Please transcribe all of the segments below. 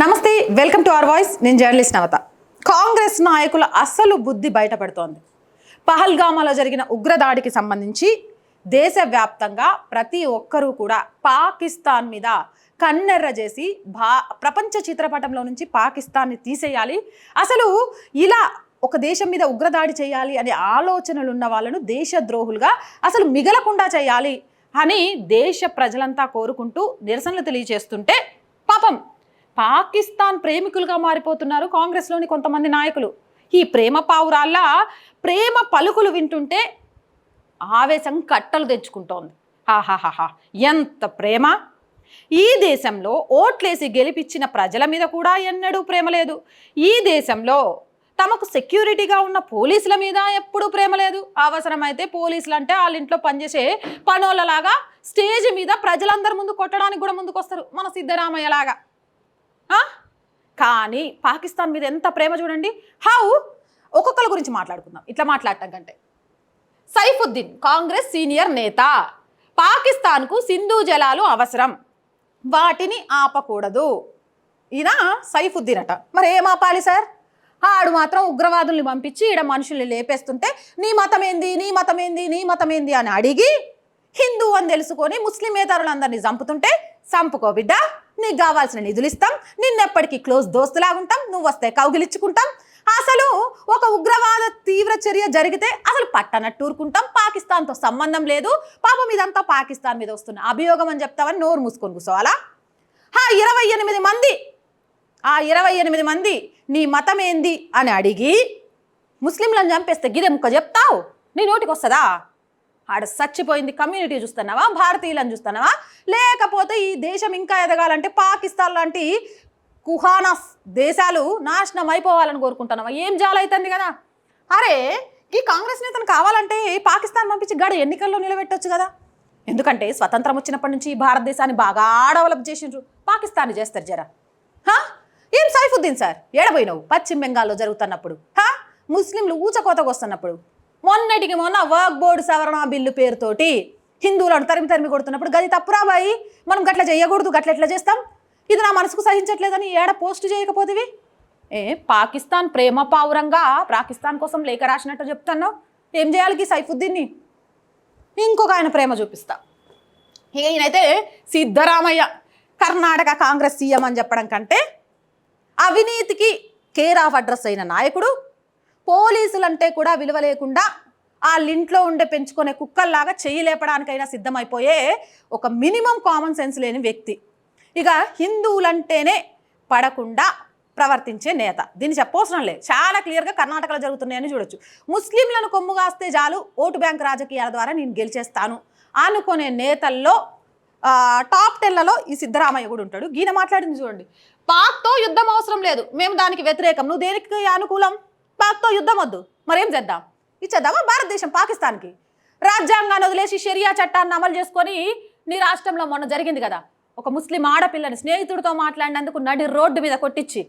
నమస్తే welcome to our voice. నేను journalist Navata. Congress నాయకుల అసలు బుద్ధి బయటపడుతోంది. పహల్గామాలో జరిగిన ఉగ్రదాడికి సంబంధించి దేశవ్యాప్తంగా ప్రతి ఒక్కరూ కూడా పాకిస్తాన్ మీద కన్నెర్ర చేసి భా ప్రపంచ చిత్రపటంలో నుంచి పాకిస్తాన్ని తీసేయాలి. అసలు ఇలా ఒక దేశం మీద ఉగ్రదాడి చేయాలి అనే ఆలోచనలు ఉన్న వాళ్ళను దేశద్రోహులుగా అసలు మిగలకుండా చేయాలి అని దేశ ప్రజలంతా కోరుకుంటూ నిరసనలు తెలియజేస్తుంటే పాపం పాకిస్తాన్ ప్రేమికులుగా మారిపోతున్నారు కాంగ్రెస్లోని కొంతమంది నాయకులు. ఈ ప్రేమ పావురాళ్ళ ప్రేమ పలుకులు వింటుంటే ఆవేశం కట్టలు తెచ్చుకుంటోంది హాహాహాహా ఎంత ప్రేమ! ఈ దేశంలో ఓట్లేసి గెలిపించిన ప్రజల మీద కూడా ఎన్నడూ ప్రేమ లేదు. ఈ దేశంలో తమకు సెక్యూరిటీగా ఉన్న పోలీసుల మీద ఎప్పుడూ ప్రేమ లేదు. అవసరమైతే పోలీసులు అంటే వాళ్ళ ఇంట్లో పనిచేసే పనోళ్ళలాగా స్టేజ్ మీద ప్రజలందరి ముందు కొట్టడానికి కూడా ముందుకు వస్తారు మన సిద్ధరామయ్యలాగా. కానీ పాకిస్తాన్ మీద ఎంత ప్రేమ చూడండి. హౌ? ఒక్కొక్కరి గురించి మాట్లాడుకుందాం. ఇట్లా మాట్లాడటం కంటే. సైఫుద్దీన్ కాంగ్రెస్ సీనియర్ నేత. పాకిస్తాన్కు సింధు జలాలు అవసరం. వాటిని ఆపకూడదు. ఈయన సైఫుద్దీన్ అట. మరి ఏం ఆపాలి సార్? ఆడు మాత్రం ఉగ్రవాదుల్ని పంపించి ఈడ మనుషుల్ని లేపేస్తుంటే నీ మతం ఏంది నీ మతం ఏంది నీ మతం ఏంది అని అడిగి హిందూ అని తెలుసుకొని ముస్లిమేతరులందరినీ చంపుతుంటే చంపుకో బిడ్డ. నీకు కావాల్సిన నిధులు ఇస్తాం. నిన్నెప్పటికీ క్లోజ్ దోస్తులాగుంటాం నువ్వు వస్తే కౌగిలిచ్చుకుంటాం అసలు ఒక ఉగ్రవాద తీవ్ర చర్య జరిగితే అసలు పట్టనట్టూరుకుంటాం పాకిస్తాన్తో సంబంధం లేదు. పాపం ఇదంతా పాకిస్తాన్ మీద వస్తున్న అభియోగం అని చెప్తామని నోరు మూసుకొని కూర్చోవాలా? హా ఇరవై ఎనిమిది మంది ఆ ఇరవై ఎనిమిది మంది నీ మతం ఏంది అని అడిగి ముస్లింలను చంపేస్తే గిదే ముక్క చెప్తావు? నీ నోటికి వస్తుందా? ఆడ చచ్చిపోయింది కమ్యూనిటీ చూస్తున్నావా? భారతీయులను చూస్తున్నావా? లేకపోతే ఈ దేశం ఇంకా ఎదగాలంటే పాకిస్తాన్ లాంటి కుహానా దేశాలు నాశనం అయిపోవాలని కోరుకుంటున్నావా? ఏం జాలైతుంది కదా? అరే ఈ కాంగ్రెస్ నేతను కావాలంటే పాకిస్తాన్ పంపించి గడ ఎన్నికల్లో నిలబెట్టొచ్చు కదా? ఎందుకంటే స్వతంత్రం వచ్చినప్పటి నుంచి ఈ భారతదేశాన్ని బాగా డెవలప్ చేసిండ్రు. పాకిస్తాన్ చేస్తారు జరా. ఏం సైఫుద్దీన్ సార్? ఏడబోయినావు? పశ్చిమ బెంగాల్లో జరుగుతున్నప్పుడు. హా? ముస్లింలు ఊచకోతకు వస్తున్నప్పుడు. మొన్నటికి మొన్న వర్క్ బోర్డు సవరణ బిల్లు పేరుతోటి హిందువులను తరిమి తరిమి కొడుతున్నప్పుడు గది తప్పురా బాయి? మనం గట్ల చేయకూడదు గట్ల ఎట్లా చేస్తాం? ఇది నా మనసుకు సహించట్లేదని ఏడ పోస్ట్ చేయకపోతేవి? ఏ పాకిస్తాన్ ప్రేమ పావురంగా పాకిస్తాన్ కోసం లేఖ రాసినట్టు చెప్తున్నావు. ఏం చేయాలి ఈ సైఫుద్దీన్ని? ఇంకొక ఆయన ప్రేమ చూపిస్తా. ఈయనైతే సిద్ధరామయ్య కర్ణాటక కాంగ్రెస్ సీఎం అని చెప్పడం కంటే అవినీతికి కేర్ ఆఫ్ అడ్రస్ అయిన నాయకుడు పోలీసులంటే కూడా విలువ లేకుండా వాళ్ళింట్లో ఉండే పెంచుకునే కుక్కల్లాగా చెయ్యి లేపడానికైనా సిద్ధమైపోయే ఒక మినిమం కామన్ సెన్స్ లేని వ్యక్తి. ఇక హిందువులంటేనే పడకుండా ప్రవర్తించే నేత. దీన్ని చెప్పవసరం లేదు. చాలా క్లియర్గా కర్ణాటకలో జరుగుతున్నాయని చూడొచ్చు. ముస్లింలను కొమ్ము కాస్తే చాలు ఓటు బ్యాంక్ రాజకీయాల ద్వారా నేను గెలిచేస్తాను అనుకునే నేతల్లో టాప్ టెన్లలో ఈ సిద్ధరామయ్య కూడా ఉంటాడు. గీన మాట్లాడింది చూడండి. పాక్తో యుద్ధం అవసరం లేదు. మేము దానికి వ్యతిరేకం. నువ్వు దేనికి అనుకూలం? పాక్తో యుద్ధం వద్దు మరేం చేద్దాం? ఇచ్చేద్దామా? భారతదేశం పాకిస్తాన్కి. రాజ్యాంగాన్ని వదిలేసి షరియా చట్టాన్ని అమలు చేసుకొని నీ రాష్ట్రంలో మొన్న జరిగింది కదా. ఒక ముస్లిం ఆడపిల్లని స్నేహితుడితో మాట్లాడినందుకు నడి రోడ్డు మీద కొట్టించి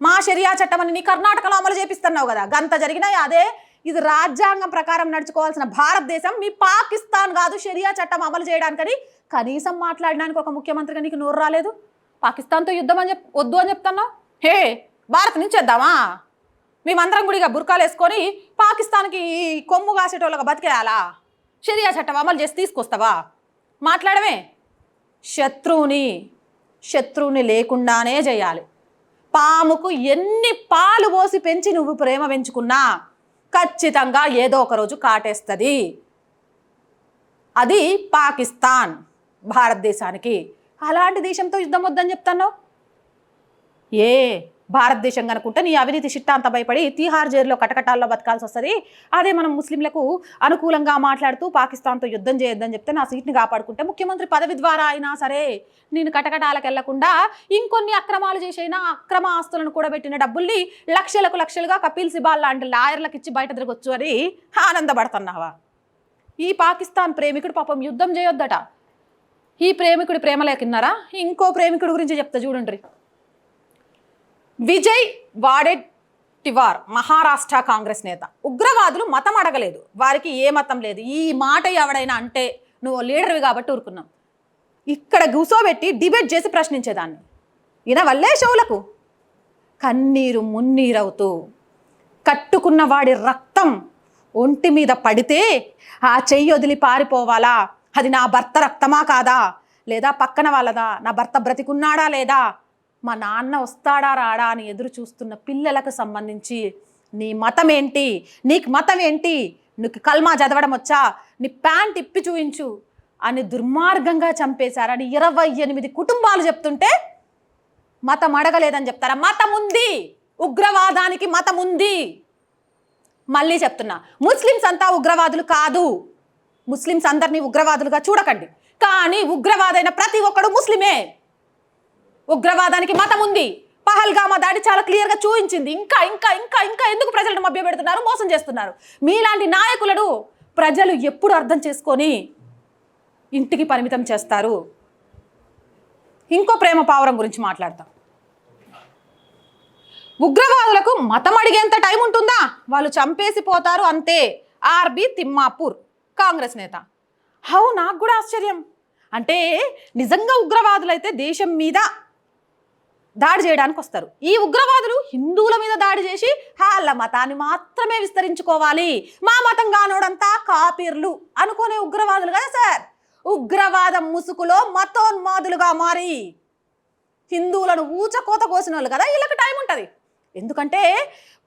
మా షరియా చట్టం అని నీ కర్ణాటకలో అమలు చేపిస్తున్నావు కదా. గంత జరిగినాయి అదే ఇది రాజ్యాంగం ప్రకారం నడుచుకోవాల్సిన భారతదేశం మీ పాకిస్తాన్ కాదు షరియా చట్టం అమలు చేయడానికని కనీసం మాట్లాడడానికి ఒక ముఖ్యమంత్రిగా నీకు నోరు రాలేదు? పాకిస్తాన్తో యుద్ధం అని చెప్ వద్దు అని చెప్తున్నావు? హే భారత్ నుంచి వద్దామా? మేమందరం కూడా ఇక బుర్కాలు వేసుకొని పాకిస్తాన్కి కొమ్ము కాసేటోళ్ళగా బతికేయాలా? షరియా చట్టం అమలు చేసి తీసుకొస్తావా? మాట్లాడమే. శత్రువుని శత్రువుని లేకుండానే చేయాలి. పాముకు ఎన్ని పాలు పోసి పెంచి నువ్వు ప్రేమ పెంచుకున్నా ఖచ్చితంగా ఏదో ఒకరోజు కాటేస్తుంది. అది పాకిస్తాన్ భారతదేశానికి. అలాంటి దేశంతో యుద్ధం వద్దని చెప్తాను ఏ భారతదేశం కనుకుంటే నీ అవినీతి చిట్టా అంత భయపడి తీహార్ జైల్లో కటకటాల్లో బతకాల్సి వస్తుంది. అదే మనం ముస్లింలకు అనుకూలంగా మాట్లాడుతూ పాకిస్తాన్తో యుద్ధం చేయొద్దని చెప్తే నా సీట్ని కాపాడుకుంటే ముఖ్యమంత్రి పదవి ద్వారా అయినా సరే నేను కటకటాలకు వెళ్ళకుండా ఇంకొన్ని అక్రమాలు చేసైనా అక్రమ ఆస్తులను కూడబెట్టిన డబ్బుల్ని లక్షలకు లక్షలుగా కపిల్ సిబాల్ లాంటి లాయర్లకు ఇచ్చి బయట తిరగొచ్చు అని ఆనందపడుతున్నావా? ఈ పాకిస్తాన్ ప్రేమికుడు పాపం యుద్ధం చేయొద్దట. ఈ ప్రేమికుడి ప్రేమ లేకున్నారా ఇంకో ప్రేమికుడి గురించి చెప్తా చూడండి. విజయ్ వాడెడ్ తివార్ మహారాష్ట్ర కాంగ్రెస్ నేత. ఉగ్రవాదులు మతం అడగలేదు. వారికి ఏ మతం లేదు. ఈ మాట ఎవడైనా అంటే నువ్వు లీడర్వి కాబట్టి ఊరుకున్నాం. ఇక్కడ కూసోబెట్టి డిబేట్ చేసి ప్రశ్నించేదాన్ని. ఈయన వల్లే షవులకు కన్నీరు మున్నీరవుతూ కట్టుకున్న వాడి రక్తం ఒంటి మీద పడితే ఆ చెయ్యి వదిలి పారిపోవాలా? అది నా భర్త రక్తమా కాదా? లేదా పక్కన వాళ్ళదా? నా భర్త బ్రతికున్నాడా లేదా? మా నాన్న వస్తాడా రాడా అని ఎదురు చూస్తున్న పిల్లలకు సంబంధించి నీ మతం ఏంటి నీకు మతం ఏంటి నీకు కల్మా చదవడం వచ్చా? నీ ప్యాంట్ ఇప్పి చూయించు అని దుర్మార్గంగా చంపేశారని ఇరవై ఎనిమిది కుటుంబాలు చెప్తుంటే మతం అడగలేదని చెప్తారా? మతం ఉంది. ఉగ్రవాదానికి మతం ఉంది. మళ్ళీ చెప్తున్నా ముస్లిమ్స్ అంతా ఉగ్రవాదులు కాదు. ముస్లిమ్స్ అందరినీ ఉగ్రవాదులుగా చూడకండి. కానీ ఉగ్రవాదైన ప్రతి ఒక్కడు ముస్లిమే. ఉగ్రవాదానికి మతం ఉంది. పహల్గామా దాడి చాలా క్లియర్గా చూపించింది. ఇంకా ఇంకా ఇంకా ఇంకా ఎందుకు ప్రజలను మభ్యపెడుతున్నారు? మోసం చేస్తున్నారు. మీలాంటి నాయకులను ప్రజలు ఎప్పుడు అర్థం చేసుకొని ఇంటికి పరిమితం చేస్తారు? ఇంకో ప్రేమ పావురం గురించి మాట్లాడతాం. ఉగ్రవాదులకు మతం అడిగేంత టైం ఉంటుందా? వాళ్ళు చంపేసి పోతారు అంతే. ఆర్బి తిమ్మాపూర్ కాంగ్రెస్ నేత. హౌ? నాకు కూడా ఆశ్చర్యం. అంటే నిజంగా ఉగ్రవాదులైతే దేశం మీద దాడి చేయడానికి వస్తారు. ఈ ఉగ్రవాదులు హిందువుల మీద దాడి చేసి వాళ్ళ మతాన్ని మాత్రమే విస్తరించుకోవాలి. మా మతం కానోడంతా కాపీర్లు అనుకునే ఉగ్రవాదులు కదా సార్. ఉగ్రవాదం ముసుగులో మతోన్మాదులుగా మారి హిందువులను ఊచకోత కోసిన వాళ్ళు కదా వీళ్ళకి టైం ఉంటుంది. ఎందుకంటే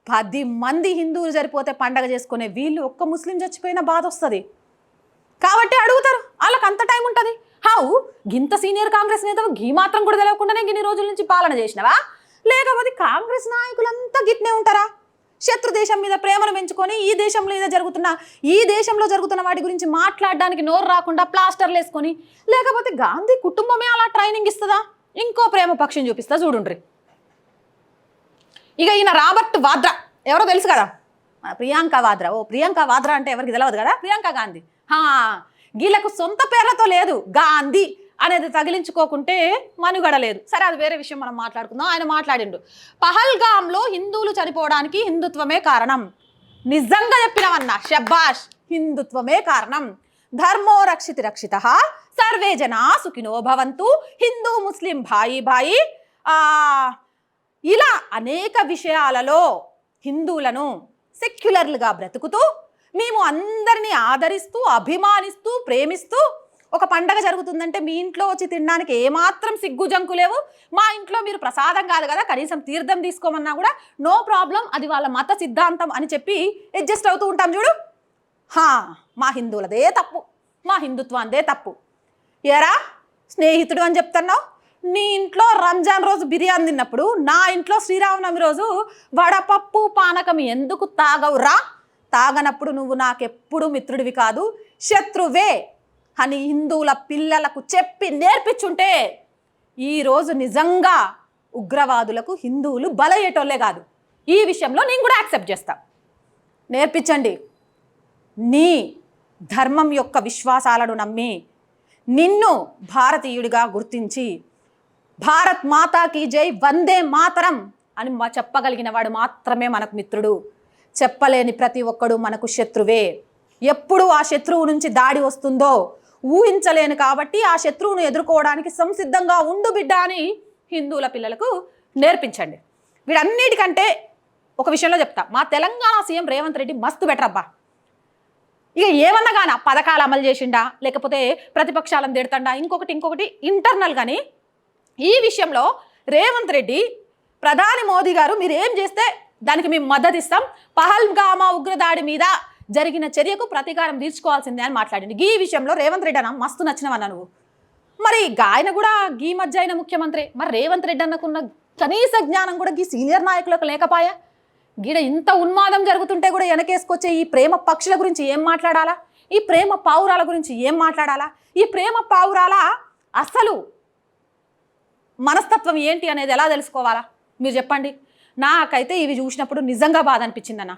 పది మంది హిందువులు సరిపోతే పండగ చేసుకునే వీళ్ళు ఒక్క ముస్లిం చచ్చిపోయిన బాధ వస్తుంది కాబట్టి అడుగుతారు వాళ్ళకి అంత టైం ఉంటుంది? హౌ? గింత సీనియర్ కాంగ్రెస్ నేత గీ మాత్రం కూడా తెలియకుండానే ఇన్ని రోజుల నుంచి పాలన చేసినవా? లేకపోతే కాంగ్రెస్ నాయకులంతా గిట్నే ఉంటారా? శత్రు దేశం మీద ప్రేమను పెంచుకొని ఈ దేశంలో ఏదో జరుగుతున్న ఈ దేశంలో జరుగుతున్న వాటి గురించి మాట్లాడడానికి నోరు రాకుండా ప్లాస్టర్లు వేసుకొని లేకపోతే గాంధీ కుటుంబమే అలా ట్రైనింగ్ ఇస్తుందా? ఇంకో ప్రేమ పక్షిని చూపిస్తా చూడుండ్రి. ఇక ఈయన రాబర్ట్ వాద్రా. ఎవరో తెలుసు కదా? ప్రియాంక వాద్రా. ఓ ప్రియాంక వాద్రా అంటే ఎవరికి తెలియదు కదా? ప్రియాంక గాంధీ. హా వీళ్ళకు సొంత పేర్లతో లేదు. గాంధీ అనేది తగిలించుకోకుంటే మనుగడ లేదు. సరే అది వేరే విషయం మనం మాట్లాడుకుందాం. ఆయన మాట్లాడిండు. పహల్గామ్లో హిందువులు చనిపోవడానికి హిందుత్వమే కారణం. నిజంగా చెప్పినవన్నా షబ్బాష్ హిందుత్వమే కారణం. ధర్మో రక్షితి రక్షిత సర్వే జనా సుఖినో భవంతు హిందూ ముస్లిం భాయి భాయి. ఇలా అనేక విషయాలలో హిందువులను సెక్యులర్లుగా బ్రతుకుతూ మేము అందరినీ ఆదరిస్తూ అభిమానిస్తూ ప్రేమిస్తూ ఒక పండగ జరుగుతుందంటే మీ ఇంట్లో వచ్చి తినడానికి ఏమాత్రం సిగ్గు జంకు లేవు. మా ఇంట్లో మీరు ప్రసాదం కాదు కదా కనీసం తీర్థం తీసుకోమన్నా కూడా నో ప్రాబ్లం అది వాళ్ళ మత సిద్ధాంతం అని చెప్పి అడ్జస్ట్ అవుతూ ఉంటాం చూడు. హా మా హిందువులదే తప్పు మా హిందుత్వాందే తప్పు. ఎరా స్నేహితుడు అని చెప్తున్నావు. నీ ఇంట్లో రంజాన్ రోజు బిర్యానీ తిన్నప్పుడు నా ఇంట్లో శ్రీరామనవమి రోజు వడపప్పు పానకం ఎందుకు తాగవురా? తాగనప్పుడు నువ్వు నాకెప్పుడు మిత్రుడివి కాదు శత్రువే అని హిందువుల పిల్లలకు చెప్పి నేర్పించుంటే ఈరోజు నిజంగా ఉగ్రవాదులకు హిందువులు బలయ్యేటోళ్ళే కాదు. ఈ విషయంలో నేను కూడా యాక్సెప్ట్ చేస్తా. నేర్పించండి. నీ ధర్మం యొక్క విశ్వాసాలను నమ్మి నిన్ను భారతీయుడిగా గుర్తించి భారత్ మాతాకి జై వందే మాతరం అని మా చెప్పగలిగిన వాడు మాత్రమే మనకు మిత్రుడు. చెప్పలేని ప్రతి ఒక్కడు మనకు శత్రువే. ఎప్పుడు ఆ శత్రువు నుంచి దాడి వస్తుందో ఊహించలేను కాబట్టి ఆ శత్రువును ఎదుర్కోవడానికి సంసిద్ధంగా ఉండు బిడ్డ అని హిందువుల పిల్లలకు నేర్పించండి. వీడన్నిటికంటే ఒక విషయంలో చెప్తా. మా తెలంగాణ సీఎం రేవంత్ రెడ్డి మస్తు బెటర్ అబ్బా. ఇక ఏమన్నా కానీ పథకాలు అమలు చేసిండా లేకపోతే ప్రతిపక్షాలను తిడతండా ఇంకొకటి ఇంకొకటి ఇంటర్నల్ కానీ ఈ విషయంలో రేవంత్ రెడ్డి ప్రధాని మోదీ గారు మీరు ఏం చేస్తే దానికి మేము మద్దతు ఇస్తాం. పహల్గామా ఉగ్రదాడి మీద జరిగిన చర్యకు ప్రతీకారం తీర్చుకోవాల్సిందే అని మాట్లాడింది. ఈ విషయంలో రేవంత్ రెడ్డి అన్న మస్తు నచ్చినవన్నా నువ్వు? మరి గాయన కూడా గీ మధ్య అయిన ముఖ్యమంత్రి. మరి రేవంత్ రెడ్డి అన్నకున్న కనీస జ్ఞానం కూడా గీ సీనియర్ నాయకులకు లేకపాయా? గీడ ఇంత ఉన్మాదం జరుగుతుంటే కూడా వెనకేసుకొచ్చే ఈ ప్రేమ పక్షుల గురించి ఏం మాట్లాడాలా? ఈ ప్రేమ పావురాల గురించి ఏం మాట్లాడాలా? ఈ ప్రేమ పావురాల అసలు మనస్తత్వం ఏంటి అనేది ఎలా తెలుసుకోవాలా? మీరు చెప్పండి. నాకైతే ఇవి చూసినప్పుడు నిజంగా బాధ అనిపించిందన్న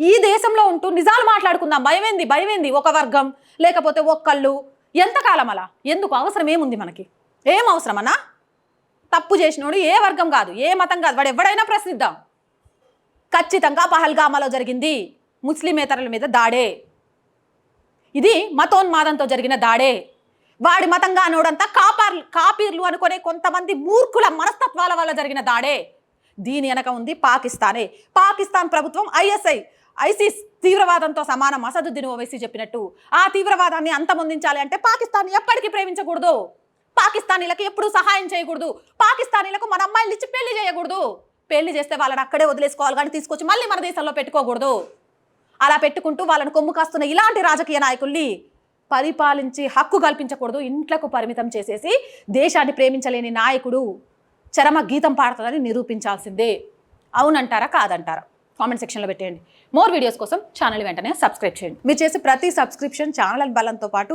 ఈ దేశంలో ఉంటూ నిజాలు మాట్లాడుకుందాం. భయమేంది? భయమేంది? ఒక వర్గం లేకపోతే ఒక్కళ్ళు? ఎంతకాలం అలా? ఎందుకు? అవసరం ఏముంది మనకి? ఏం అవసరం అన్నా? తప్పు చేసినోడు ఏ వర్గం కాదు ఏ మతం కాదు వాడు ఎవడైనా ప్రశ్నిద్దాం. ఖచ్చితంగా పహల్గామాలో జరిగింది ముస్లిమేతరుల మీద దాడే. ఇది మతోన్మాదంతో జరిగిన దాడే. వాడి మతంగా అనోడంతా కాపార్లు కాపీర్లు అనుకునే కొంతమంది మూర్ఖుల మనస్తత్వాల వల్ల జరిగిన దాడే. దీని వెనక ఉంది పాకిస్తానే. పాకిస్తాన్ ప్రభుత్వం ఐఎస్ఐ ఐసిస్ తీవ్రవాదంతో సమానం అసదుద్దీన్ ఓవైసీ చెప్పినట్టు. ఆ తీవ్రవాదాన్ని అంతమొందించాలి అంటే పాకిస్తాన్ ఎప్పటికీ ప్రేమించకూడదు. పాకిస్తానీలకు ఎప్పుడూ సహాయం చేయకూడదు. పాకిస్తానీలకు మన అమ్మాయిలు ఇచ్చి పెళ్ళి చేయకూడదు. పెళ్ళి చేస్తే వాళ్ళని అక్కడే వదిలేసుకోవాలి కానీ తీసుకొచ్చి మళ్ళీ మన దేశంలో పెట్టుకోకూడదు. అలా పెట్టుకుంటూ వాళ్ళని కొమ్ము కాస్తున్న ఇలాంటి రాజకీయ నాయకుల్ని పరిపాలించి హక్కు కల్పించకూడదు. ఇంట్లకు పరిమితం చేసేసి దేశాన్ని ప్రేమించలేని నాయకుడు చరమ గీతం పాడుతుందని నిరూపించాల్సిందే. అవునంటారా? కాదంటారా? కామెంట్ సెక్షన్లో పెట్టేయండి. మోర్ వీడియోస్ కోసం ఛానల్ వెంటనే సబ్స్క్రైబ్ చేయండి. మీరు చేసే ప్రతి సబ్స్క్రిప్షన్ ఛానల్ బలంతో పాటు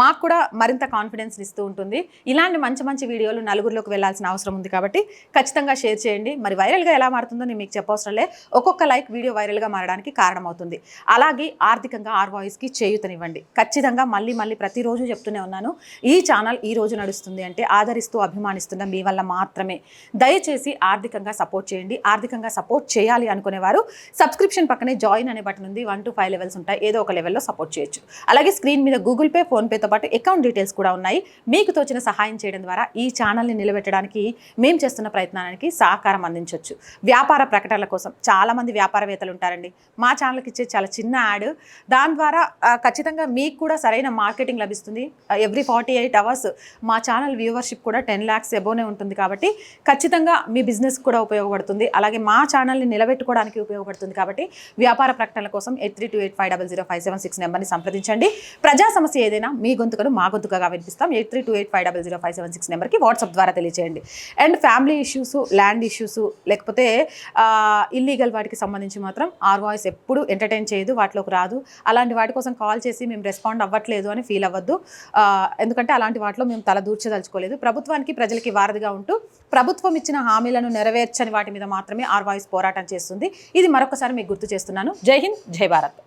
మాకు కూడా మరింత కాన్ఫిడెన్స్ ఇస్తూ ఉంటుంది. ఇలాంటి మంచి మంచి వీడియోలు నలుగురిలోకి వెళ్ళాల్సిన అవసరం ఉంది కాబట్టి ఖచ్చితంగా షేర్ చేయండి. మరి వైరల్గా ఎలా మారుతుందో నేను మీకు చెప్పవసరం లే. ఒక్కొక్క లైక్ వీడియో వైరల్గా మారడానికి కారణమవుతుంది. అలాగే ఆర్థికంగా ఆర్ వాయిస్కి చేయూతనివ్వండి. ఖచ్చితంగా మళ్ళీ మళ్ళీ ప్రతిరోజు చెప్తూనే ఉన్నాను. ఈ ఛానల్ ఈ రోజు నడుస్తుంది అంటే ఆదరిస్తూ అభిమానిస్తున్న మీ వల్ల మాత్రమే. దయచేసి ఆర్థికంగా సపోర్ట్ చేయండి. ఆర్థికంగా సపోర్ట్ చేయాలి అనుకునేవారు సబ్స్క్రిప్షన్ పక్కనే జాయిన్ అనే బటన్ ఉంది. వన్ టు ఫైవ్ లెవెల్స్ ఉంటాయి. ఏదో ఒక లెవెల్లో సపోర్ట్ చేయొచ్చు. అలాగే స్క్రీన్ మీద గూగుల్ పే ఫోన్పేతో పాటు అకౌంట్ డీటెయిల్స్ కూడా ఉన్నాయి. మీకు తోచిన సహాయం చేయడం ద్వారా ఈ ఛానల్ని నిలబెట్టడానికి మేము చేస్తున్న ప్రయత్నానికి సహకారం అందించవచ్చు వ్యాపార ప్రకటనల కోసం చాలామంది వ్యాపారవేత్తలు ఉంటారండి. మా ఛానల్కి ఇచ్చే చాలా చిన్న యాడ్. దాని ద్వారా ఖచ్చితంగా మీకు కూడా సరైన మార్కెటింగ్ లభిస్తుంది. ఎవ్రీ ఫార్టీ ఎయిట్ అవర్స్ మా ఛానల్ వ్యూవర్షిప్ కూడా టెన్ ల్యాక్స్ ఎబోనే ఉంటుంది కాబట్టి ఖచ్చితంగా మీ బిజినెస్ కూడా ఉపయోగపడుతుంది. అలాగే మా ఛానల్ని నిలబెట్టుకోవడానికి ఉపయోగపడుతుంది కాబట్టి వ్యాపార ప్రకటనల కోసం eight three two eight five double zero five seven six నెంబర్ని సంప్రదించండి. ప్రజా సమస్య ఏదైనా మీ గొంతుకను మా గొంతుకగా వినిపిస్తాం. Eight three two eight five double zero five seven six నెంబర్కి వాట్సాప్ ద్వారా తెలియజేయండి and family issues land issues లేకపోతే ఇల్లీగల్ వాటికి సంబంధించి మాత్రం ఆర్ వాయిస్ ఎప్పుడు ఎంటర్టైన్ చేయదు వాటిలోకి రాదు. అలాంటి వాటి కోసం కాల్ చేసి మేము రెస్పాండ్ అవ్వట్లేదు అని ఫీల్ అవ్వద్దు. ఎందుకంటే అలాంటి వాటిలో మేము తల దూర్చదలుచుకోలేదు. ప్రభుత్వానికి ప్రజలకి వారధిగా ఉంటూ ప్రభుత్వం ఇచ్చిన హామీలను నెరవేర్చని వాటి మీద మాత్రమే ఆర్ వాయిస్ పోరాటం చేస్తుంది. ఇది మరొకసారి మీకు గుర్తు చేస్తున్నాను. జై హింద్ జై భారత్.